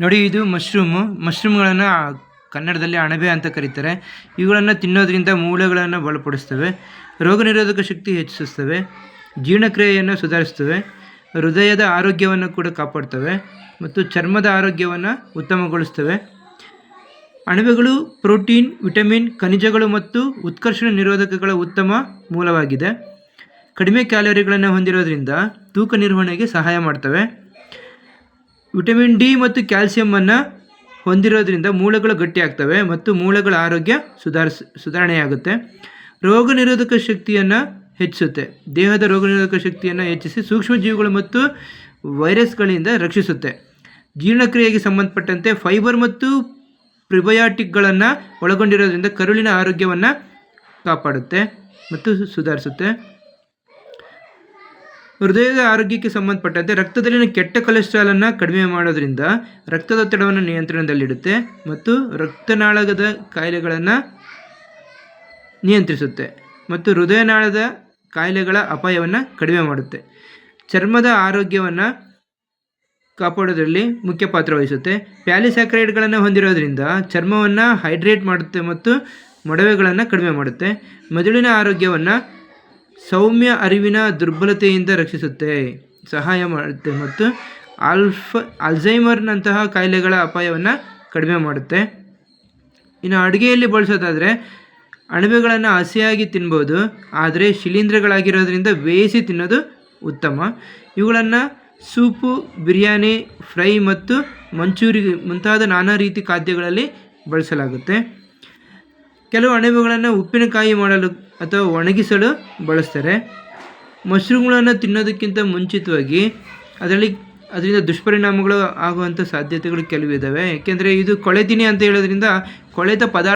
ನೋಡಿ, ಇದು ಮಶ್ರೂಮು. ಮಶ್ರೂಮ್ಗಳನ್ನು ಕನ್ನಡದಲ್ಲಿ ಅಣಬೆ ಅಂತ ಕರೀತಾರೆ. ಇವುಗಳನ್ನು ತಿನ್ನೋದ್ರಿಂದ ಮೂಳೆಗಳನ್ನು ಬಲಪಡಿಸ್ತವೆ. ರೋಗ ನಿರೋಧಕ ಶಕ್ತಿ ಹೆಚ್ಚಿಸ್ತವೆ ಜೀರ್ಣಕ್ರಿಯೆಯನ್ನು ಸುಧಾರಿಸ್ತವೆ ಹೃದಯದ ಆರೋಗ್ಯವನ್ನು ಕೂಡ ಕಾಪಾಡ್ತವೆ ಮತ್ತು ಚರ್ಮದ ಆರೋಗ್ಯವನ್ನು ಉತ್ತಮಗೊಳಿಸ್ತವೆ. ಅಣಬೆಗಳು ಪ್ರೋಟೀನ್, ವಿಟಮಿನ್, ಖನಿಜಗಳು ಮತ್ತು ಉತ್ಕರ್ಷಣ ನಿರೋಧಕಗಳ ಉತ್ತಮ ಮೂಲವಾಗಿದೆ. ಕಡಿಮೆ ಕ್ಯಾಲೋರಿಗಳನ್ನು ಹೊಂದಿರೋದ್ರಿಂದ ತೂಕ ನಿರ್ವಹಣೆಗೆ ಸಹಾಯ ಮಾಡ್ತವೆ. ವಿಟಮಿನ್ ಡಿ ಮತ್ತು ಕ್ಯಾಲ್ಸಿಯಮನ್ನು ಹೊಂದಿರೋದ್ರಿಂದ ಮೂಳೆಗಳು ಗಟ್ಟಿಯಾಗ್ತವೆ ಮತ್ತು ಮೂಳೆಗಳ ಆರೋಗ್ಯ ಸುಧಾರಿಸ ಸುಧಾರಣೆಯಾಗುತ್ತೆ. ರೋಗ ನಿರೋಧಕ ಶಕ್ತಿಯನ್ನು ಹೆಚ್ಚಿಸುತ್ತೆ. ದೇಹದ ರೋಗ ನಿರೋಧಕ ಶಕ್ತಿಯನ್ನು ಹೆಚ್ಚಿಸಿ ಸೂಕ್ಷ್ಮಜೀವಿಗಳು ಮತ್ತು ವೈರಸ್ಗಳಿಂದ ರಕ್ಷಿಸುತ್ತೆ. ಜೀರ್ಣಕ್ರಿಯೆಗೆ ಸಂಬಂಧಪಟ್ಟಂತೆ ಫೈಬರ್ ಮತ್ತು ಪ್ರಿಬಯಾಟಿಕ್ಗಳನ್ನು ಒಳಗೊಂಡಿರೋದ್ರಿಂದ ಕರುಳಿನ ಆರೋಗ್ಯವನ್ನು ಕಾಪಾಡುತ್ತೆ ಮತ್ತು ಸುಧಾರಿಸುತ್ತೆ. ಹೃದಯದ ಆರೋಗ್ಯಕ್ಕೆ ಸಂಬಂಧಪಟ್ಟಂತೆ ರಕ್ತದಲ್ಲಿನ ಕೆಟ್ಟ ಕೊಲೆಸ್ಟ್ರಾಲನ್ನು ಕಡಿಮೆ ಮಾಡೋದ್ರಿಂದ ರಕ್ತದೊತ್ತಡವನ್ನು ನಿಯಂತ್ರಣದಲ್ಲಿಡುತ್ತೆ ಮತ್ತು ರಕ್ತನಾಳಗದ ಕಾಯಿಲೆಗಳನ್ನು ನಿಯಂತ್ರಿಸುತ್ತೆ ಮತ್ತು ಹೃದಯನಾಳದ ಕಾಯಿಲೆಗಳ ಅಪಾಯವನ್ನು ಕಡಿಮೆ ಮಾಡುತ್ತೆ. ಚರ್ಮದ ಆರೋಗ್ಯವನ್ನು ಕಾಪಾಡೋದ್ರಲ್ಲಿ ಮುಖ್ಯ ಪಾತ್ರ ವಹಿಸುತ್ತೆ. ಪ್ಯಾಲಿಸ್ಯಾಕ್ರೈಡ್ಗಳನ್ನು ಹೊಂದಿರೋದ್ರಿಂದ ಚರ್ಮವನ್ನು ಹೈಡ್ರೇಟ್ ಮಾಡುತ್ತೆ ಮತ್ತು ಮೊಡವೆಗಳನ್ನು ಕಡಿಮೆ ಮಾಡುತ್ತೆ. ಮೆದುಳಿನ ಆರೋಗ್ಯವನ್ನು ಸೌಮ್ಯ ಅರಿವಿನ ದುರ್ಬಲತೆಯಿಂದ ರಕ್ಷಿಸುತ್ತೆ. ಸಹಾಯ ಮಾಡುತ್ತೆ ಮತ್ತು ಆಲ್ಫ ಅಲ್ಝೈಮರ್ನಂತಹ ಕಾಯಿಲೆಗಳ ಅಪಾಯವನ್ನು ಕಡಿಮೆ ಮಾಡುತ್ತೆ. ಇನ್ನು ಅಡುಗೆಯಲ್ಲಿ ಬಳಸೋದಾದರೆ, ಅಣಬೆಗಳನ್ನು ಹಸಿಯಾಗಿ ತಿನ್ಬೋದು. ಆದರೆ ಶಿಲೀಂಧ್ರಗಳಾಗಿರೋದ್ರಿಂದ ಬೇಯಿಸಿ ತಿನ್ನೋದು ಉತ್ತಮ. ಇವುಗಳನ್ನು ಸೂಪು, ಬಿರಿಯಾನಿ, ಫ್ರೈ ಮತ್ತು ಮಂಚೂರಿ ಮುಂತಾದ ನಾನಾ ರೀತಿ ಖಾದ್ಯಗಳಲ್ಲಿ ಬಳಸಲಾಗುತ್ತೆ. ಕೆಲವು ಅಣಬೆಗಳನ್ನು ಉಪ್ಪಿನಕಾಯಿ ಮಾಡಲು ಅಥವಾ ಒಣಗಿಸಲು ಬಳಸ್ತಾರೆ. ಮಶ್ರೂಮ್ಗಳನ್ನು ತಿನ್ನೋದಕ್ಕಿಂತ ಮುಂಚಿತವಾಗಿ ಅದರಲ್ಲಿ, ಅದರಿಂದ ದುಷ್ಪರಿಣಾಮಗಳು ಆಗುವಂಥ ಸಾಧ್ಯತೆಗಳು ಕೆಲವಿದ್ದಾವೆ ಏಕೆಂದರೆ ಇದು ಕೊಳೆತಿನಿ ಅಂತ ಹೇಳೋದ್ರಿಂದ ಕೊಳೆತ ಪದಾರ್ಥ